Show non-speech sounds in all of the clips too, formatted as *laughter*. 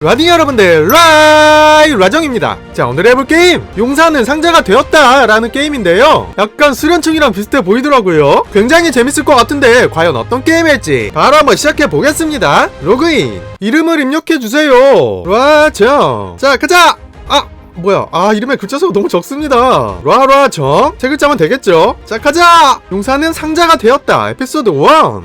라딩 여러분들 라이 라정입니다. 자 오늘 해볼 게임 용사는 상자가 되었다 라는 게임인데요. 약간 수련충이랑 비슷해 보이더라고요. 굉장히 재밌을 것 같은데 과연 어떤 게임일지 바로 한번 시작해 보겠습니다. 로그인. 이름을 입력해주세요. 라정. 자 가자! 아 뭐야? 아 이름에 글자 수가 너무 적습니다. 라라정. 세 글자면 되겠죠? 자 가자! 용사는 상자가 되었다. 에피소드 1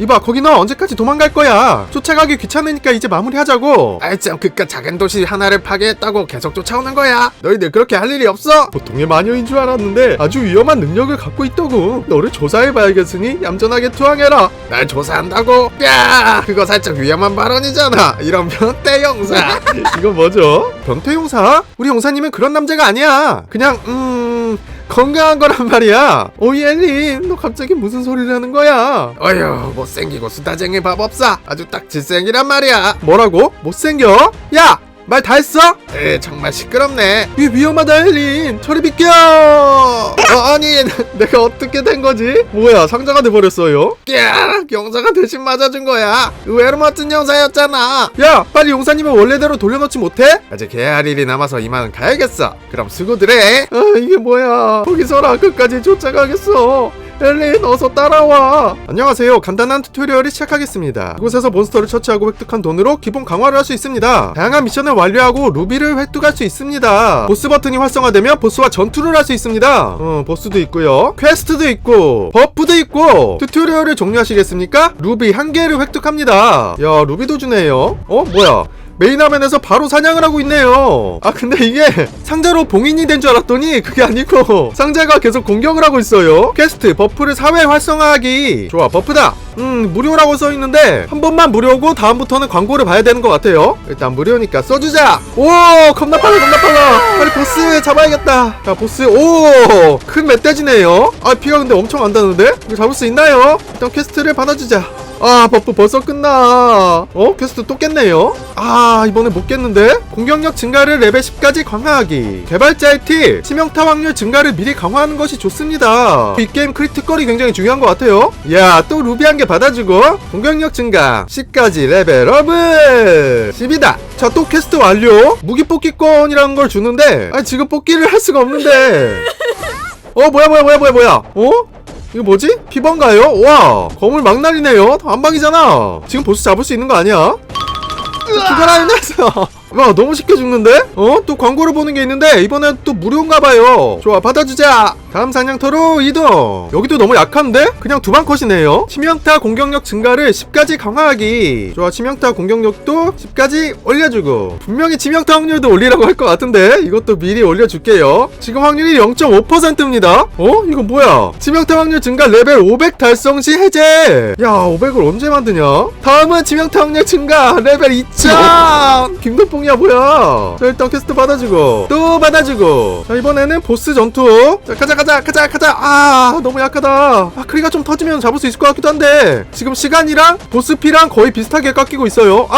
이봐 거기 너 언제까지 도망갈 거야? 쫓아가기 귀찮으니까 이제 마무리하자고. 아이 참 그깟 작은 도시 하나를 파괴했다고 계속 쫓아오는 거야. 너희들 그렇게 할 일이 없어. 보통의 마녀인 줄 알았는데 아주 위험한 능력을 갖고 있더군. 너를 조사해봐야겠으니 얌전하게 투항해라. 날 조사한다고? 야 그거 살짝 위험한 발언이잖아. 이런 변태 용사. *laughs* 이거 뭐죠? 변태 용사? 우리 용사님은 그런 남자가 아니야 그냥 음... 건강한 거란 말이야 오이 엘린 너 갑자기 무슨 소리를 하는 거야 어휴 못생기고 수다쟁이 밥 없어 아주 딱 질생이란 말이야 뭐라고? 못생겨? 야! 말 다 했어? 에 정말 시끄럽네. 위, 위험하다 헬린. 저리 비켜. 어, 아니 *laughs* 내가 어떻게 된 거지? 뭐야 상자가 돼버렸어요? 야 용사가 대신 맞아준 거야. 의외로 멋진 용사였잖아. 야 빨리 용사님을 원래대로 돌려놓지 못해? 아직 해야 할 일이 남아서 이만은 가야겠어. 그럼 수고들 해. 아, 이게 뭐야. 거기서라. 끝까지 쫓아가겠어 엘린 어서 따라와. 안녕하세요. 간단한 튜토리얼을 시작하겠습니다. 이곳에서 몬스터를 처치하고 획득한 돈으로 기본 강화를 할 수 있습니다. 다양한 미션을 완료하고 루비를 획득할 수 있습니다. 보스 버튼이 활성화되면 보스와 전투를 할 수 있습니다. 어 보스도 있고요. 퀘스트도 있고 버프도 있고 튜토리얼을 종료하시겠습니까? 루비 한 개를 획득합니다. 야 루비도 주네요. 어 뭐야 메인 화면에서 바로 사냥을 하고 있네요. 아 근데 이게 상자로 봉인이 된 줄 알았더니 그게 아니고 상자가 계속 공격을 하고 있어요. 퀘스트 버프를 사회 활성화하기. 좋아 버프다. 음 무료라고 써 있는데 한 번만 무료고 다음부터는 광고를 봐야 되는 것 같아요. 일단 무료니까 써주자. 오 겁나 빨라 겁나 빨라. 빨리 보스 잡아야겠다. 자 보스 오큰 멧돼지네요. 아 피가 근데 엄청 안 나는데 이거 잡을 수 있나요? 일단 퀘스트를 받아주자. 아 버프 벌써 끝나. 어? 퀘스트 또 깼네요. 아 이번에 못 깼는데? 공격력 증가를 레벨 10까지 강화하기. 개발자의 팁 치명타 확률 증가를 미리 강화하는 것이 좋습니다. 이 게임 크리티컬이 굉장히 중요한 것 같아요. 야또 루비 한 개 받아주고. 공격력 증가 10까지 레벨업을. 10이다. 자 또 퀘스트 완료. 무기 뽑기권이라는 걸 주는데 아 지금 뽑기를 할 수가 없는데. *laughs* 어 뭐야 뭐야 뭐야 뭐야 뭐야? 어? 이거 뭐지? 피번가요? 와 거물 막날이네요 안방이잖아 지금 보스 잡을 수 있는 거 아니야? 기가라니 났어 와 너무 쉽게 죽는데? 어? 또 광고를 보는 게 있는데 이번엔 또 무료인가 봐요 좋아 받아주자 다음 사냥터로 이동. 여기도 너무 약한데? 그냥 두방 컷이네요. 치명타 공격력 증가를 10까지 강화하기. 좋아 치명타 공격력도 10까지 올려주고. 분명히 치명타 확률도 올리라고 할 것 같은데 이것도 미리 올려줄게요. 지금 확률이 0.5%입니다. 어? 이거 뭐야? 치명타 확률 증가 레벨 500 달성 시 해제. 야 500을 언제 만드냐? 다음은 치명타 확률 증가 레벨 2000 *laughs* 김덕봉이야 뭐야? 자 일단 퀘스트 받아주고. 또 받아주고. 자 이번에는 보스 전투. 자 가자 가자 가자 가자 아 너무 약하다. 아 크리가 좀 터지면 잡을 수 있을 것 같기도 한데. 지금 시간이랑 보스 피랑 거의 비슷하게 깎이고 있어요. 아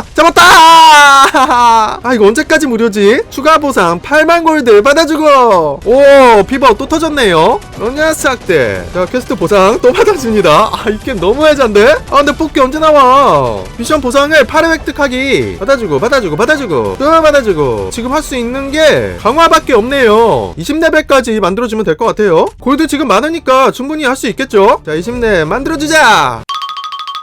어, 잡았다! *laughs* 아 이거 언제까지 무료지? 추가 보상 8만 골드 받아주고. 오 피버 또 터졌네요. 어 녀석들 자 퀘스트 보상 또 *laughs* 받아줍니다. 아 이 게임 너무 해잔데? 아 근데 뽑기 언제 나와? 미션 보상을 8회 획득하기. 받아주고 받아주고 받아주고. 또 받아주고. 지금 할 수 있는 게 강화밖에 없네요. 20레벨까지 만들어주면 될 것 같아요. 골드 지금 많으니까 충분히 할 수 있겠죠? 자 20레 만들어주자!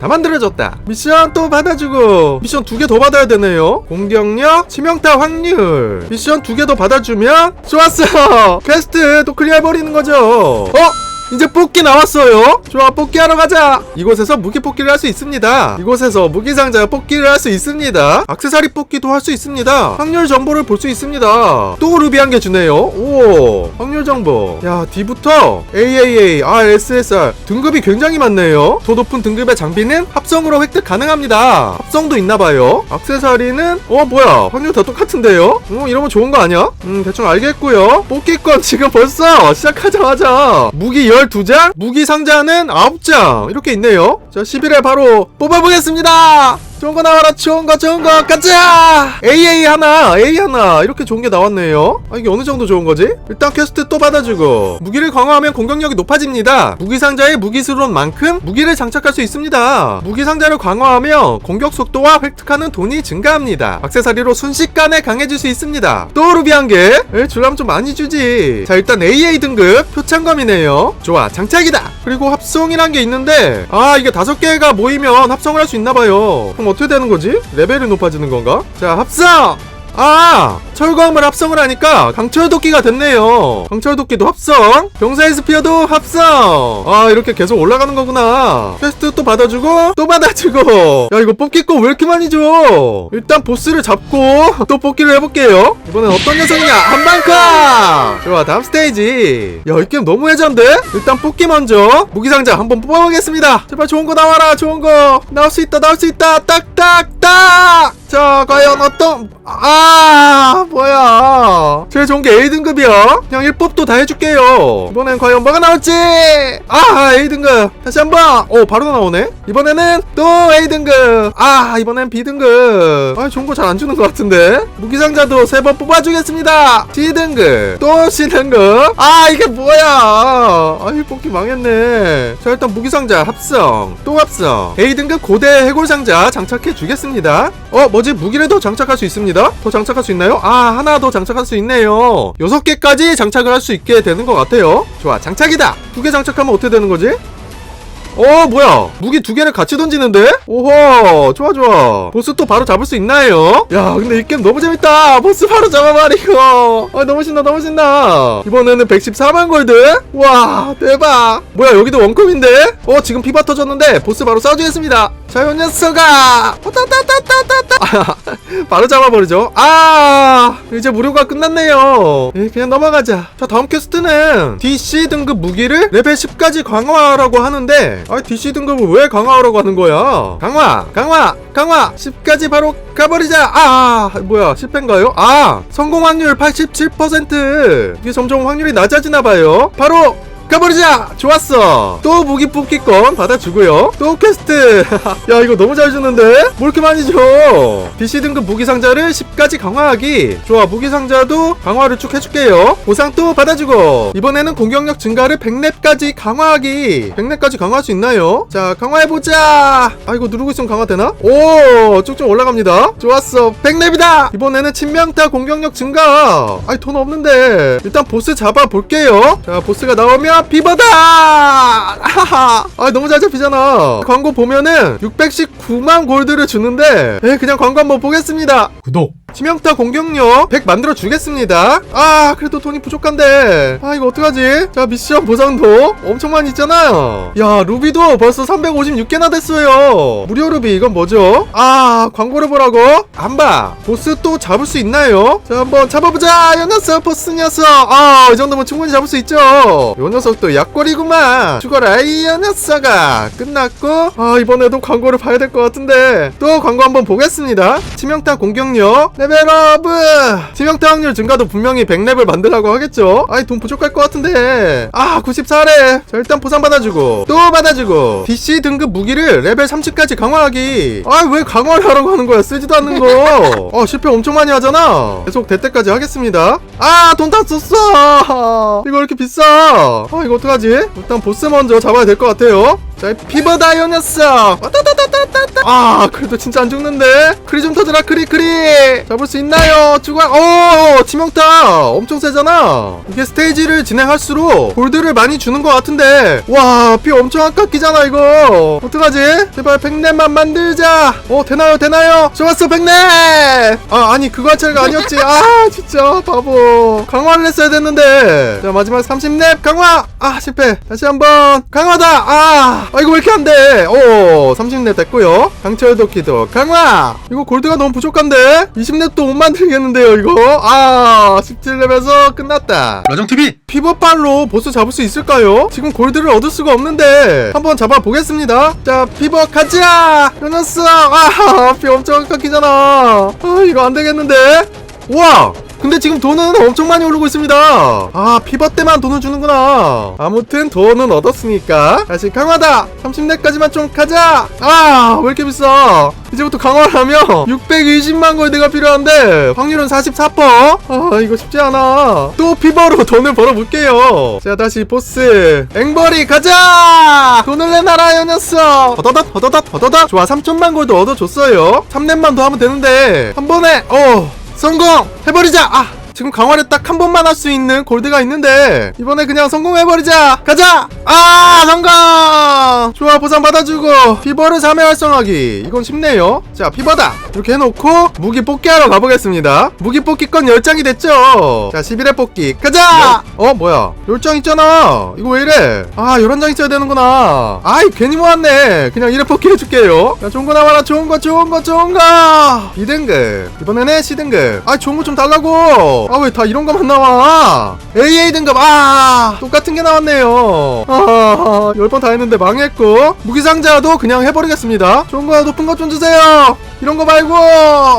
다 만들어졌다. 미션 또 받아주고. 미션 두 개 더 받아야 되네요. 공격력 치명타 확률. 미션 두 개 더 받아주면 좋았어 *laughs* 퀘스트 또 클리어 해버리는 거죠. 어? 이제 뽑기 나왔어요. 좋아, 뽑기 하러 가자. 이곳에서 무기 뽑기를 할 수 있습니다. 이곳에서 무기 상자 뽑기를 할 수 있습니다. 악세사리 뽑기도 할 수 있습니다. 확률 정보를 볼 수 있습니다. 또 루비 한 개 주네요. 오, 확률 정보. 야, D부터 AAA, RSSR 등급이 굉장히 많네요. 더 높은 등급의 장비는 합성으로 획득 가능합니다. 합성도 있나봐요. 악세사리는 어 뭐야, 확률 다 똑같은데요? 어 이러면 좋은 거 아니야? 음 대충 알겠고요. 뽑기권 지금 벌써 시작하자마자 무기 12장, 무기 상자는 9장 이렇게 있네요. 자, 11회 바로 뽑아보겠습니다. 좋은 거 나와라 좋은 거 좋은 거. 가자! AA 하나 A 하나. 이렇게 좋은 게 나왔네요. 아 이게 어느 정도 좋은 거지? 일단 퀘스트 또 받아주고. 무기를 강화하면 공격력이 높아집니다. 무기 상자에 무기스러운 만큼 무기를 장착할 수 있습니다. 무기 상자를 강화하며 공격 속도와 획득하는 돈이 증가합니다. 액세서리로 순식간에 강해질 수 있습니다. 또 루비 한개. 줄라면 좀 많이 주지. 자 일단 AA 등급 표창검이네요. 좋아 장착이다. 그리고 합성이란 게 있는데 아 이게 다섯 개가 모이면 합성을 할 수 있나봐요. 그럼 어떻게 되는 거지? 레벨이 높아지는 건가? 자 합성! 아 철거함을 합성을 하니까 강철도끼가 됐네요. 강철도끼도 합성. 병사의 스피어도 합성. 아 이렇게 계속 올라가는 거구나. 퀘스트 또 받아주고 또 받아주고. 야 이거 뽑기 거 왜 이렇게 많이 줘? 일단 보스를 잡고 또 뽑기를 해볼게요. 이번엔 어떤 녀석이냐? 한방카 좋아 다음 스테이지. 야 이 게임 너무 해잔데? 일단 뽑기 먼저. 무기상자 한번 뽑아보겠습니다. 제발 좋은 거 나와라 좋은 거. 나올 수 있다 나올 수 있다. 딱딱딱! 자 과연 어떤 아 뭐야? 제일 좋은 게 A등급이야. 그냥 1법도 다 해줄게요. 이번엔 과연 뭐가 나올지? 아 A등급. 다시 한번. 오 바로 나오네. 이번에는 또 A등급. 아 이번엔 B등급. 아 좋은 거 잘 안 주는 것 같은데? 무기상자도 세 번 뽑아주겠습니다. C등급. 또 C등급. 아 이게 뭐야? 아이 뽑기 망했네. 자 일단 무기상자 합성. 또 합성. A등급 고대 해골상자 장착해 주겠습니다. 어 뭐지? 무기를 더 장착할 수 있습니다? 더 장착할 수 있나요? 아 하나 더 장착할 수 있네요. 여섯 개까지 장착을 할 수 있게 되는 것 같아요. 좋아 장착이다! 두 개 장착하면 어떻게 되는 거지? 어 뭐야? 무기 두 개를 같이 던지는데? 오호 좋아 좋아. 보스 또 바로 잡을 수 있나요? 야 근데 이 게임 너무 재밌다. 보스 바로 잡아버리고. 아 너무 신나 너무 신나. 이번에는 114만 골드? 와 대박. 뭐야 여기도 원컴인데? 어 지금 피바 터졌는데 보스 바로 싸주겠습니다. 자요 녀석아. 따따따따따따. *laughs* 바로 잡아버리죠. 아 이제 무료가 끝났네요. 예, 그냥 넘어가자. 자 다음 퀘스트는 DC 등급 무기를 레벨 10까지 강화하라고 하는데 아 DC 등급을 왜 강화하라고 하는 거야? 강화 강화 강화! 10까지 바로 가버리자! 아 뭐야 실패인가요? 아 성공 확률 87% 이게 점점 확률이 낮아지나 봐요. 바로 가버리자! 좋았어! 또 무기 뽑기권 받아주고요. 또 퀘스트! *laughs* 야, 이거 너무 잘 주는데? 뭐 이렇게 많이 줘? DC 등급 무기 상자를 10까지 강화하기. 좋아, 무기 상자도 강화를 쭉 해줄게요. 보상 또 받아주고. 이번에는 공격력 증가를 100렙까지 강화하기. 100렙까지 강화할 수 있나요? 자, 강화해보자! 아, 이거 누르고 있으면 강화되나? 오! 쭉쭉 올라갑니다. 좋았어. 100렙이다! 이번에는 친명타 공격력 증가. 아니, 돈 없는데. 일단 보스 잡아볼게요. 자, 보스가 나오면 비버다! 하하! 아, 너무 잘 잡히잖아. 광고 보면은 619만 골드를 주는데, 에, 그냥 광고 한번 보겠습니다. 구독. 치명타 공격력 100 만들어 주겠습니다. 아, 그래도 돈이 부족한데. 아, 이거 어떡하지? 자, 미션 보상도 엄청 많이 있잖아요. 야, 루비도 벌써 356개나 됐어요. 무료 루비, 이건 뭐죠? 아, 광고를 보라고? 안 봐. 보스 또 잡을 수 있나요? 자, 한번 잡아보자. 요 녀석, 보스 녀석. 아, 이 정도면 충분히 잡을 수 있죠. 요 녀석도 약골이구만. 죽어라, 이 녀석아. 끝났고, 아, 이번에도 광고를 봐야 될 것 같은데. 또 광고 한번 보겠습니다. 치명타 공격력, 레벨업! 치명타 확률 증가도 분명히 100렙을 만들라고 하겠죠? 아이, 돈 부족할 것 같은데. 아, 94렙. 자, 일단 보상 받아주고, 또 받아주고, DC 등급 무기를 레벨 30까지 강화하기. 아, 왜 강화를 하라고 하는 거야? 쓰지도 않는 거. 어, *laughs* 실패 엄청 많이 하잖아. 계속 될 때까지 하겠습니다. 아, 돈 다 썼어! *laughs* 이거 왜 이렇게 비싸? 아, 이거 어떡하지? 일단 보스 먼저 잡아야 될 것 같아요. 자, 녀석! 왔다다다다다다! 아, 그래도 진짜 안 죽는데? 크리 좀 터져라, 크리, 크리! 잡을 수 있나요? 죽어, 오! 치명타! 엄청 세잖아? 이게 스테이지를 진행할수록 골드를 많이 주는 것 같은데, 와, 피 엄청 아깝기잖아, 이거! 어떡하지? 제발 백랩만 만들자! 어, 되나요, 되나요? 좋았어, 백랩! 아, 아니, 그거 할 차례가 아니었지. 아, 진짜, 바보. 강화를 했어야 됐는데. 자, 마지막 30랩 강화! 아, 실패. 다시 한 번. 강화다! 아! 아, 이거 왜 이렇게 안 돼? 오, 30렙 됐고요. 강철 도끼도 강화! 이거 골드가 너무 부족한데? 20렙도 못 만들겠는데요, 이거? 아, 17렙에서 끝났다. 라정TV. 피버빨로 보스 잡을 수 있을까요? 지금 골드를 얻을 수가 없는데 한번 잡아보겠습니다 자 피버 가자 끊었어 아피 엄청 깎이잖아 아 이거 안 되겠는데 우와 근데 지금 돈은 엄청 많이 오르고 있습니다. 아 피버 때만 돈을 주는구나. 아무튼 돈은 얻었으니까. 다시 강화다. 30렙까지만 좀 가자. 아 왜 이렇게 비싸? 이제부터 강화를 하면 620만 골드가 필요한데 확률은 44%? 아 이거 쉽지 않아. 또 피버로 *laughs* 돈을 벌어볼게요. 자 다시 보스. 앵벌이 가자! 돈을 내놔라 요 녀석! 허더덧 허더덧 허더덧. 좋아 3천만 골드 얻어줬어요. 3렙만 더 하면 되는데. 한 번에 어 성공! 해버리자! 아 지금 강화를 딱 한 번만 할 수 있는 골드가 있는데 이번에 그냥 성공해버리자. 가자! 아 성공! 좋아 보상 받아주고. 피버를 3회 활성하기. 이건 쉽네요. 자 피버다. 이렇게 해놓고 무기 뽑기하러 가보겠습니다. 무기 뽑기 건 10장이 됐죠? 자 11회 뽑기. 가자! 어 뭐야? 10장 있잖아. 이거 왜 이래? 아 11장 있어야 되는구나. 아이 괜히 모았네. 그냥 1회 뽑기 해줄게요. 야 좋은 거 나와라. 좋은 거 좋은 거 좋은 거. B등급. 이번에는 C등급. 아 좋은 거 좀 달라고 아 왜 다 이런 거만 나와? AA 등급 아 똑같은 게 나왔네요. 아 10번 다 했는데 망했고 무기상자도 그냥 해버리겠습니다. 좋은 거 높은 거좀 주세요. 이런 거 말고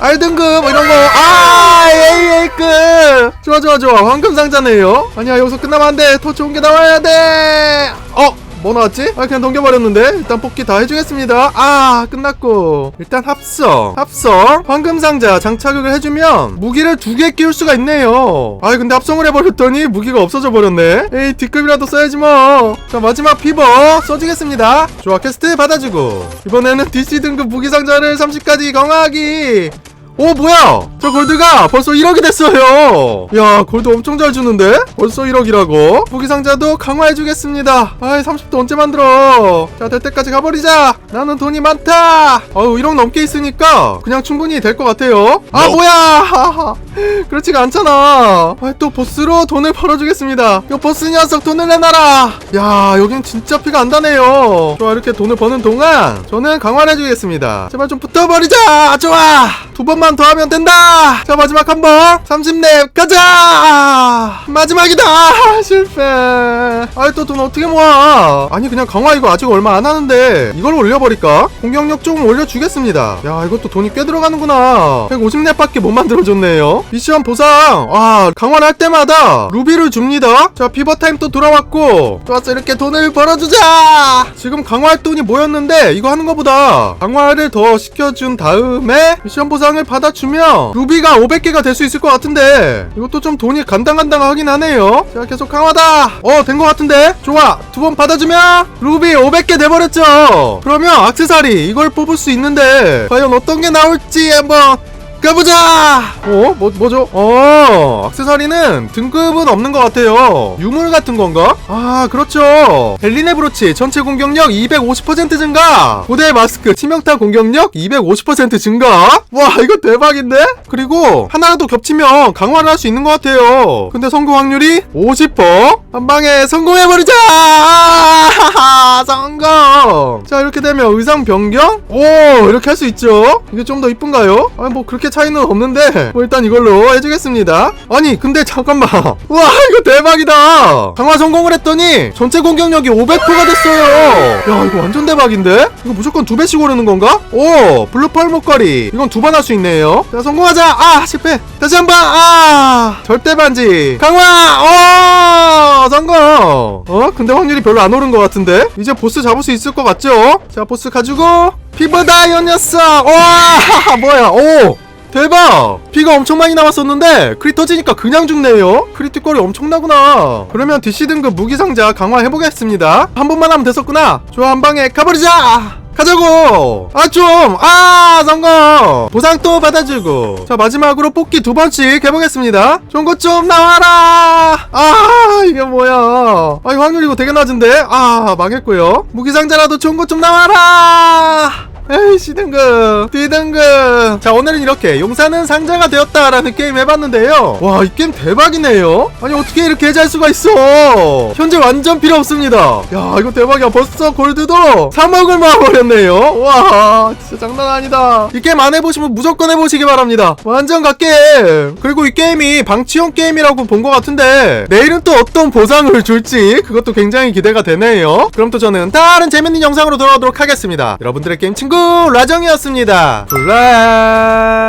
R등급 뭐 이런 거아 AA급. 좋아 좋아 좋아. 황금 상자네요. 아니야 여기서 끝나면 안돼. 더 좋은 게 나와야 돼 어 뭐 나왔지? 아 그냥 넘겨버렸는데? 일단 뽑기 다 해주겠습니다. 아 끝났고. 일단 합성. 합성. 황금 상자 장착을 해주면 무기를 두 개 끼울 수가 있네요. 아 근데 합성을 해버렸더니 무기가 없어져 버렸네. 에이 뒷급이라도 써야지 뭐자 마지막 피버 써주겠습니다. 좋아 퀘스트 받아주고. 이번에는 DC 등급 무기 상자를 30까지 강화하기 오 뭐야? 저 골드가 벌써 1억이 됐어요. 야 골드 엄청 잘 주는데? 벌써 1억이라고? 무기 상자도 강화해 주겠습니다. 아이 30도 언제 만들어? 자 될 때까지 가버리자. 나는 돈이 많다. 어우 1억 넘게 있으니까 그냥 충분히 될 것 같아요. 아 뭐야 *laughs* 그렇지가 않잖아. 아, 또 보스로 돈을 벌어주겠습니다. 이 보스 녀석 돈을 내놔라. 야 여긴 진짜 피가 안 다네요. 좋아 이렇게 돈을 버는 동안 저는 강화를 해주겠습니다. 제발 좀 붙어버리자. 좋아. 두 번만 더 하면 된다. 자 마지막 한번. 30렙 가자. 마지막이다. *laughs* 실패. 아이 또 돈 어떻게 모아? 아니 그냥 강화 이거 아직 얼마 안 하는데 이걸 올려버릴까? 공격력 조금 올려주겠습니다. 야 이것도 돈이 꽤 들어가는구나. 150렙밖에 못 만들어줬네요 미션 보상! 와 강화를 할 때마다 루비를 줍니다. 자 피버타임 또 돌아왔고 좋았어. 이렇게 돈을 벌어주자! 지금 강화할 돈이 모였는데 이거 하는 거보다 강화를 더 시켜준 다음에 미션 보상을 받아주면 루비가 500개가 될 수 있을 것 같은데 이것도 좀 돈이 간당간당하긴 하네요. 자 계속 강화다! 어 된 것 같은데? 좋아. 두 번 받아주면 루비 500개 돼버렸죠. 그러면 악세사리 이걸 뽑을 수 있는데 과연 어떤 게 나올지 한번 가보자! 어? 뭐, 뭐죠? 어, 악세사리는 등급은 없는 것 같아요. 유물 같은 건가? 아, 그렇죠. 벨리네 브로치 전체 공격력 250% 증가! 고대 마스크 치명타 공격력 250% 증가! 와, 이거 대박인데? 그리고 하나라도 겹치면 강화를 할 수 있는 것 같아요. 근데 성공 확률이 50%? 한 방에 성공해버리자! *laughs* 아하 자, 이렇게 되면 의상 변경? 오, 이렇게 할 수 있죠? 이게 좀 더 이쁜가요? 아니, 뭐, 그렇게 차이는 없는데, 뭐, 일단 이걸로 해주겠습니다. 아니, 근데 잠깐만. *laughs* 와, 이거 대박이다! 강화 성공을 했더니, 전체 공격력이 500%가 됐어요! 야, 이거 완전 대박인데? 이거 무조건 두 배씩 오르는 건가? 오, 블루펄 목걸이. 이건 두 번 할 수 있네요. 자, 성공하자! 아, 실패! 다시 한 번! 아! 절대 반지! 강화! 어! 성공! 어? 근데 확률이 별로 안 오른 것 같은데? 이제 보스 잡을 수 있을 것 같죠? 자, 보스 가지고, 이 녀석! 와! 뭐야, 오! 대박! 피가 엄청 많이 남았었는데 크리 터지니까 그냥 죽네요? 크리티컬이 엄청나구나 그러면 DC 등급 무기상자 강화해보겠습니다 한 번만 하면 됐었구나 좋아 한 방에 가버리자! 가자고! 아 좀! 아 성공! 보상 또 받아주고 자 마지막으로 뽑기 두 번씩 해보겠습니다 좋은 것 좀 나와라! 아 이게 뭐야 아 이거 확률 이거 되게 낮은데? 아 망했고요 무기상자라도 좋은 것 좀 나와라! 에이 C등급 D등급 자 오늘은 이렇게 용사는 상자가 되었다라는 게임 해봤는데요. 와 이 게임 대박이네요. 아니 어떻게 이렇게 잘 수가 있어? 현재 완전 필요 없습니다. 야 이거 대박이야. 벌써 골드도 3억을 모아버렸네요. 와 진짜 장난 아니다. 이 게임 안 해보시면 무조건 해보시기 바랍니다. 완전 갓게임 그리고 이 게임이 방치용 게임이라고 본 것 같은데 내일은 또 어떤 보상을 줄지 그것도 굉장히 기대가 되네요. 그럼 또 저는 다른 재밌는 영상으로 돌아오도록 하겠습니다. 여러분들의 게임 라정이었습니다. 블라